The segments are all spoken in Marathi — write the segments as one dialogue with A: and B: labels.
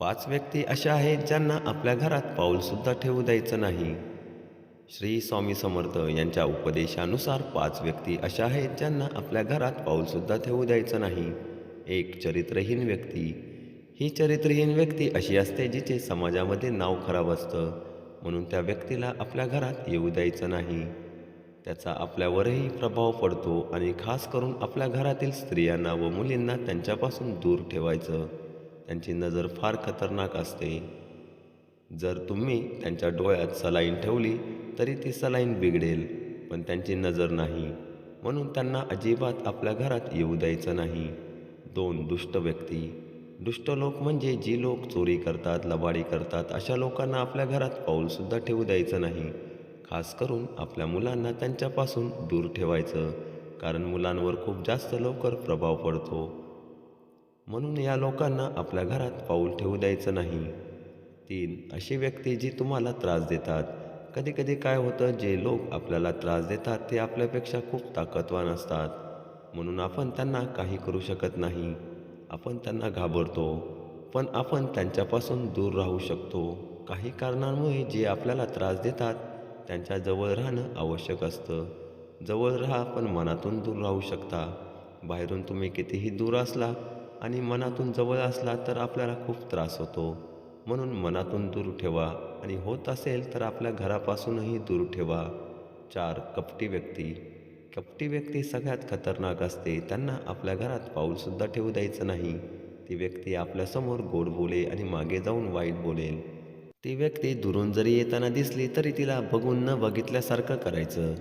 A: पाच व्यक्ती अशा आहेत ज्यांना आपल्या घरात पाऊलसुद्धा ठेवू द्यायचं नाही. श्री स्वामी समर्थ यांच्या उपदेशानुसार पाच व्यक्ती अशा आहेत ज्यांना आपल्या घरात पाऊलसुद्धा ठेवू द्यायचं नाही. एक चरित्रहीन व्यक्ती. ही चरित्रहीन व्यक्ती अशी असते जिचे समाजामध्ये नाव खराब असतं. म्हणून त्या व्यक्तीला आपल्या घरात येऊ द्यायचं नाही. त्याचा आपल्यावरही प्रभाव पडतो आणि खास करून आपल्या घरातील स्त्रियांना व मुलींना त्यांच्यापासून दूर ठेवायचं. त्यांची नजर फार खतरनाक असते. जर तुम्ही त्यांच्या डोळ्यात सलाईन ठेवली तरी ती सलाईन बिघडेल पण त्यांची नजर नाही. म्हणून त्यांना अजिबात आपल्या घरात येऊ द्यायचं नाही. दोन दुष्ट व्यक्ती. दुष्ट लोक म्हणजे जी लोक चोरी करतात लबाडी करतात अशा लोकांना आपल्या घरात पाऊलसुद्धा ठेवू द्यायचं नाही. खास करून आपल्या मुलांना त्यांच्यापासून दूर ठेवायचं कारण मुलांवर खूप जास्त लवकर प्रभाव पडतो. म्हणून या लोकांना आपल्या घरात पाऊल ठेवू द्यायचं नाही. तीन अशी व्यक्ती जी तुम्हाला त्रास देतात. कधीकधी काय होतं जे लोक आपल्याला त्रास देतात ते आपल्यापेक्षा खूप ताकदवान असतात. म्हणून आपण त्यांना काही करू शकत नाही. आपण त्यांना घाबरतो. पण आपण त्यांच्यापासून दूर राहू शकतो. काही कारणांमुळे जे आपल्याला त्रास देतात त्यांच्या जवळ राहणं आवश्यक असतं. जवळ राहा पण मनातून दूर राहू शकता. बाहेरून तुम्ही कितीही दूर असला आणि मनातून जवळ असला तर आपल्याला खूप त्रास होतो. म्हणून मनातून दूर ठेवा आणि होत असेल तर आपल्या घरापासूनही दूर ठेवा. चार कपटी व्यक्ती. कपटी व्यक्ती सगळ्यात खतरनाक असते. त्यांना आपल्या घरात पाऊलसुद्धा ठेवू द्यायचं नाही. ती व्यक्ती आपल्यासमोर गोड बोले आणि मागे जाऊन वाईट बोलेल. ती व्यक्ती दुरून जरी येताना दिसली तरी तिला बघून न बघितल्यासारखं करायचं.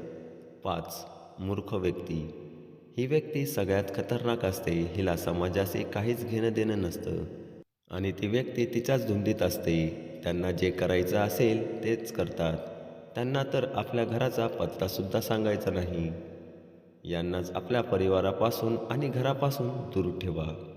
A: पाच मूर्ख व्यक्ती. ही व्यक्ती सगळ्यात खतरनाक असते हिला समाजाशी काहीच घेणं देणं नसतं. आणि ती व्यक्ती तिच्याच धुंदीत असते. त्यांना जे करायचं असेल तेच करतात. त्यांना तर आपल्या घराचा पत्तासुद्धा सांगायचा नाही. यांनाच आपल्या परिवारापासून आणि घरापासून दूर ठेवा.